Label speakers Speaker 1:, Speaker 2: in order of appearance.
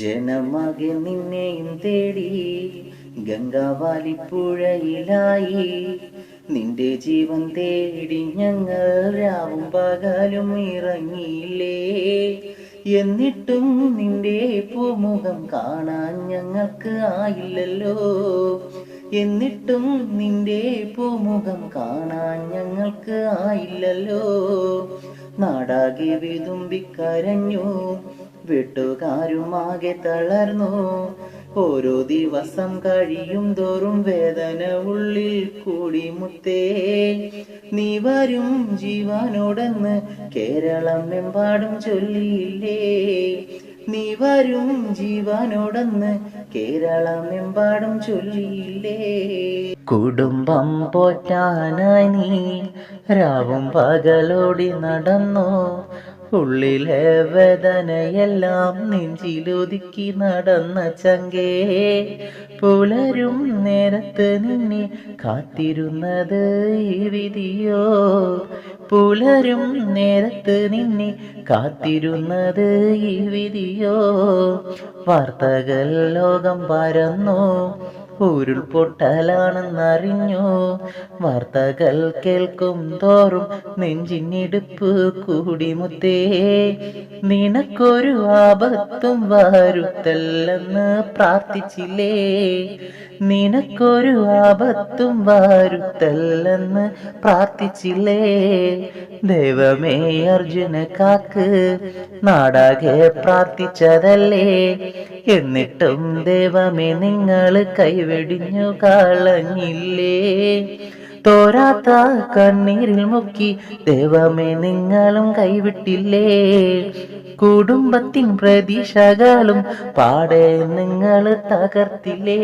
Speaker 1: ജനമാകെ നിന്നെയും തേടി ഗംഗാവാലി പുഴയിലായി നിന്റെ ജീവൻ തേടി ഞങ്ങൾ രാവും പകലും ഇറങ്ങിയില്ലേ? എന്നിട്ടും നിന്റെ പൂമുഖം കാണാൻ ഞങ്ങൾക്ക് ആയില്ലല്ലോ. എന്നിട്ടും നിന്റെ പൂമുഖം കാണാൻ ഞങ്ങൾക്ക് ആയില്ലല്ലോ. നാടാകെ വിതുമ്പിക്കരഞ്ഞു. വീട്ടുകാരുമാകെ തളർന്നു. ഓരോ ദിവസം കഴിയും തോറും വേദന ഉള്ളിൽ കൂടി മുത്തേ. നീ വരും ജീവനോടെന്ന് കേരളം എമ്പാടും ചൊല്ലിയില്ലേ? നീ വരും ജീവനോടെന്ന് കേരളം എമ്പാടും ചൊല്ലിയില്ലേ? കുടുംബം പോറ്റാനായി നീ രാവും പകലോടി നടന്നു. ഉള്ളിലെ വേദനയെല്ലാം നെഞ്ചിലൊതുക്കി നടന്ന ചങ്കേ. പുലരും നേരത്ത് നിന്നെ കാത്തിരുന്നത് ഈ വിധിയോ? പുലരും നേരത്ത് നിന്നെ കാത്തിരുന്നത് ഈ വിധിയോ? വാർത്തകൾ ലോകം പരന്നു ഉരുൾപൊട്ടലാണെന്നറിഞ്ഞു. വാർത്തകൾ കേൾക്കും തോറും നെഞ്ചിനിടുപ്പ് കൂടി മുത്തേ നിനക്കൊരു ആപത്തും വരുത്തല്ലെന്ന് പ്രാർത്ഥിച്ചില്ലേ? നിനക്കൊരു ആപത്തും വരുത്തല്ലെന്ന് പ്രാർത്ഥിച്ചില്ലേ? ദൈവമേ അർജുന കാക്ക് നാടാകെ പ്രാർത്ഥിച്ചതല്ലേ? എന്നിട്ടും ദൈവമേ നിങ്ങൾ കൈവെടിഞ്ഞു കളഞ്ഞില്ലേ? തോരാത്ത കണ്ണീരിൽ മുക്കി ദൈവമേ നിങ്ങളും കൈവിട്ടില്ലേ? കുടുംബത്തിൻ പ്രതീക്ഷകളും പാടെ നിങ്ങൾ തകർത്തില്ലേ?